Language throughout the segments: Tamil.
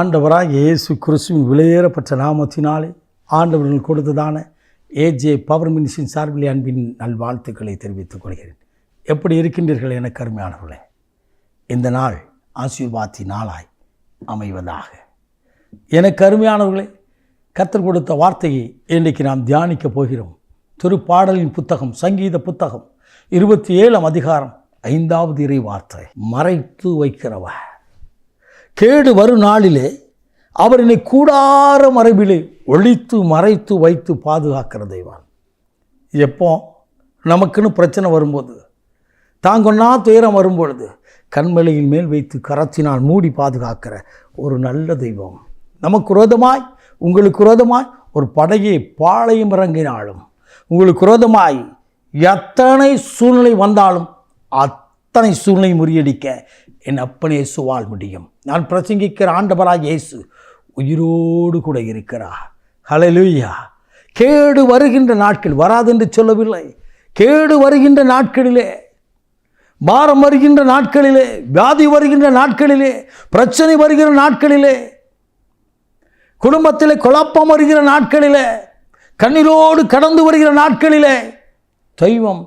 ஆண்டவராக இயேசு கிறிஸ்துவின் விலையேறப்பட்ட நாமத்தினாலே ஆண்டவர்கள் கொடுத்ததான ஏஜே பவர் மினிஷின் சார்பில் அன்பின் நல்வாழ்த்துக்களை தெரிவித்துக் கொள்கிறேன். எப்படி இருக்கின்றீர்கள் என கருமையானவர்களே? இந்த நாள் ஆசீர்வாத்தி நாளாய் அமைவதாக. எனக்கு கருமையானவர்களே கத்தர் கொடுத்த வார்த்தையை இன்றைக்கு நாம் தியானிக்கப் போகிறோம். திருப்பாடலின் புத்தகம் சங்கீத புத்தகம் இருபத்தி ஏழாம் அதிகாரம் ஐந்தாவது இறை வார்த்தை மறைத்து வைக்கிறவ கேடு வரும் நாளிலே அவர் என்னை கூடார மரபிலே ஒழித்து மறைத்து வைத்து பாதுகாக்கிற தெய்வான். எப்போ? நமக்குன்னு பிரச்சனை வரும்போது. தாங்கொன்னா துயரம் வரும்பொழுது கண்மலையின் மேல் வைத்து கரத்தினால் மூடி பாதுகாக்கிற ஒரு நல்ல தெய்வம். நமக்கு விரோதமாய் உங்களுக்கு விரோதமாய் ஒரு படையை பாளையம் இறங்கினாலும் உங்களுக்கு விரோதமாய் எத்தனை சூழ்நிலை வந்தாலும் அத் அத்தனை சூழ்நிலை முறியடிக்க என் அப்பன் இயேசுவால் முடியும். நான் பிரசங்கிக்கிற ஆண்டவராக இயேசு உயிரோடு கூட இருக்கிறார். ஹலலுயா கேடு வருகின்ற நாட்கள் வராதென்று சொல்லவில்லை. கேடு வருகின்ற நாட்களிலே பாரம் வருகின்ற நாட்களிலே வியாதி வருகின்ற நாட்களிலே பிரச்சனை வருகிற நாட்களிலே குடும்பத்திலே குழப்பம் வருகிற நாட்களிலே கண்ணீரோடு கடந்து வருகிற நாட்களிலே தெய்வம்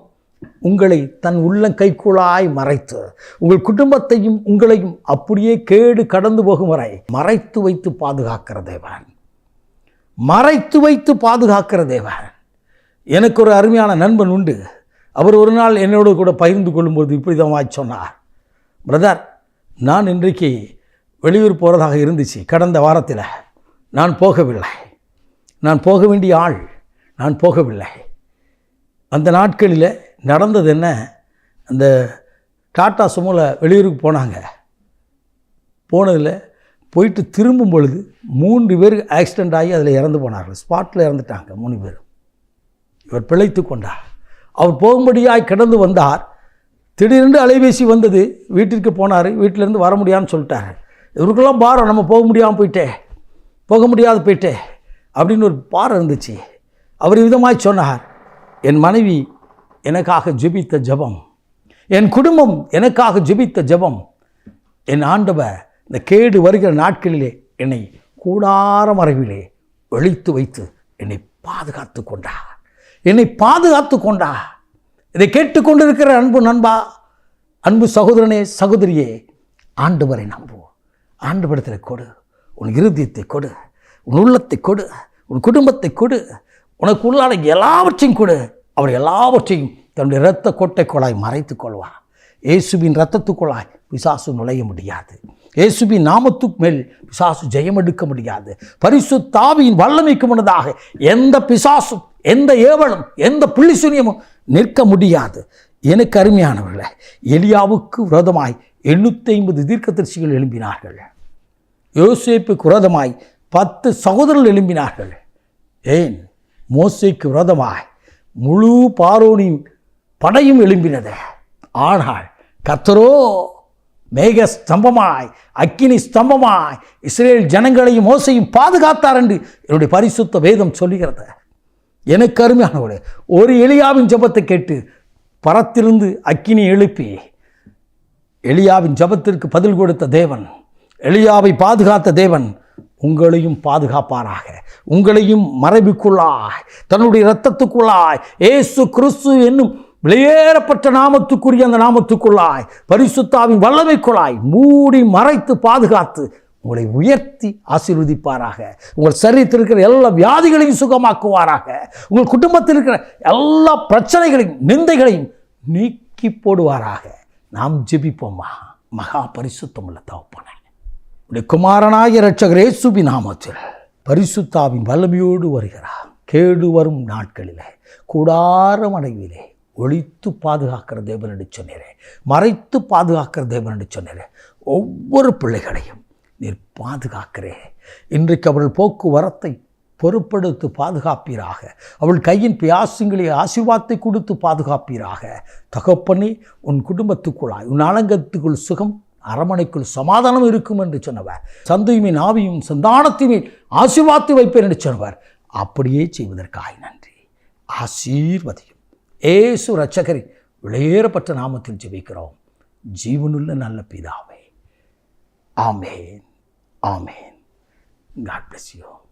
உங்களை தன் உள்ள கைக்குழாய் மறைத்து உங்கள் குடும்பத்தையும் உங்களையும் அப்படியே கேடு கடந்து போகும் வரை மறைத்து வைத்து பாதுகாக்கிற தேவன். மறைத்து வைத்து பாதுகாக்கிற தேவன். எனக்கு ஒரு அருமையான நண்பன் உண்டு. அவர் ஒரு நாள் என்னோடு கூட பகிர்ந்து கொள்ளும்போது இப்படி தான் சொன்னார். பிரதர் நான் இன்றைக்கு வெளியூர் போகிறதாக இருந்துச்சு. கடந்த வாரத்தில் நான் போகவில்லை. நான் போக வேண்டிய ஆள் நான் போகவில்லை. அந்த நாட்களில் நடந்தது என்ன அந்த டாட்டா சுமோவில் வெளியூருக்கு போனாங்க. போனதில் போயிட்டு திரும்பும் பொழுது மூன்று பேர் ஆக்சிடெண்ட் ஆகி அதில் இறந்து போனார்கள். ஸ்பாட்டில் இறந்துட்டாங்க மூணு பேர் இவர் பிழைத்து கொண்டார். அவர் போகும்படியாய் கிடந்து வந்தார். திடீரென்று அலைபேசி வந்தது. வீட்டிற்கு போனார். வீட்டிலேருந்து வர முடியான்னு சொல்லிட்டாரு இவருக்கெல்லாம் பாரம் நம்ம போக முடியாமல் போயிட்டே போக முடியாது போயிட்டே அப்படின்னு ஒரு பாரம் இருந்துச்சு. அவர் விதமாய் சொன்னார். என் மனைவி எனக்காக ஜெபித்த ஜெபம். என் குடும்பம் எனக்காக ஜெபித்த ஜெபம். என் ஆண்டவர் இந்த கேடு வருகிற நாட்களிலே என்னை கூடார மறைவிலே ஒழித்து வைத்து என்னை பாதுகாத்து கொண்டா என்னை பாதுகாத்து கொண்டா இதை கேட்டுக்கொண்டிருக்கிற அன்பு நண்பா அன்பு சகோதரனே சகோதரியே ஆண்டவரை நம்பு. ஆண்டவரிடத்தில் கொடு. உன் இருதயத்தை கொடு. உன் உள்ளத்தை கொடு. உன் குடும்பத்தை கொடு. உனக்கு உள்ளான எல்லாவற்றையும் கொடு. அவர் எல்லாவற்றையும் தன்னுடைய இரத்த கொட்டை குழாய் மறைத்து கொள்வார். இயேசுவின் இரத்தத்துக்குள்ளாய் பிசாசு நுழைய முடியாது. இயேசுவின் நாமத்துக்கு மேல் பிசாசு ஜெயம் எடுக்க முடியாது. பரிசு தாவியின் வல்லமைக்கு முன்னதாக எந்த பிசாசும் எந்த ஏவலும் எந்த புள்ளி சுனியமும் நிற்க முடியாது. எனக்கு அருமையானவர்களே எலியாவுக்கு விரோதமாய் எண்ணூற்றி ஐம்பது தீர்க்கதரிசிகள் எழும்பினார்கள். யோசேப்புக்கு விரோதமாய் பத்து சகோதரர்கள் எழும்பினார்கள். ஏன்? மோசைக்கு விரோதமாய் முழு பாரோனின் படையும் எழும்பினது. ஆனால் கத்தரோ மேக ஸ்தம்பமாய் அக்கினி ஸ்தம்பமாய் இஸ்ரேல் ஜனங்களையும் மோசையும் பாதுகாத்தார் என்று என்னுடைய பரிசுத்த வேதம் சொல்லுகிறது. எனக்கு அருமையானவர்களே ஒரு எளியாவின் ஜெபத்தை கேட்டு பரத்திலிருந்து அக்கினி எழுப்பி எளியாவின் ஜெபத்திற்கு பதில் கொடுத்த தேவன் எளியாவை பாதுகாத்த தேவன் உங்களையும் பாதுகாப்பாராக. உங்களையும் மறைவுக்குள்ளாய். தன்னுடைய இரத்தத்துக்குள்ளாய். ஏசு கிறிஸ்து என்னும் வெளியேறப்பட்ட நாமத்துக்குரிய அந்த நாமத்துக்குள்ளாய். பரிசுத்தாவின் வல்லமைக்குள்ளாய் மூடி மறைத்து பாதுகாத்து உங்களை உயர்த்தி ஆசீர்வதிப்பாராக. உங்கள் சரீரத்தில் இருக்கிற எல்லா வியாதிகளையும் சுகமாக்குவாராக. உங்கள் குடும்பத்தில் இருக்கிற எல்லா பிரச்சனைகளையும் நிந்தைகளையும் நீக்கி போடுவாராக. நாம் ஜெபிப்போமா. மகா பரிசுத்தமுள்ள தகப்பனே. உடைய குமாரனாகிய இரட்சகர் இயேசுபி நாமத்தில் பரிசுத்தாவின் வல்லமையோடு வருகிறார். கேடு வரும் நாட்களிலே கூடார மனைவிலே ஒழித்து பாதுகாக்கிற தேவன் என்று சொன்னீரே. மறைத்து பாதுகாக்கிற தேவன் என்று ஒவ்வொரு பிள்ளைகளையும் நீர் பாதுகாக்கிறே. இன்றைக்கு அவர்கள் போக்குவரத்தை பொறுப்படுத்து பாதுகாப்பீராக. அவள் கையின் பியாசுங்களை ஆசிர்வாதத்தை கொடுத்து பாதுகாப்பீராக. தகப்பனே உன் குடும்பத்துக்குள்ளாய் உன் அலங்கத்துக்குள் சுகம் அரமனைக்குள் சமாதானம் இருக்கும் என்று சொன்னவர். சந்தையுமே நாவியும் சந்தானத்தையுமே ஆசீர்வாத்து வைப்பேன் என்று சொன்னவர். அப்படியே செய்வதற்காக நன்றி. ஆசீர்வதியும். ஏசு ரட்சகரின் விளையேறப்பட்ட நாமத்தில் ஜெபிக்கிறோம். ஜீவனுள்ள நல்ல பிதாவே. ஆமேன். ஆமேன். God bless you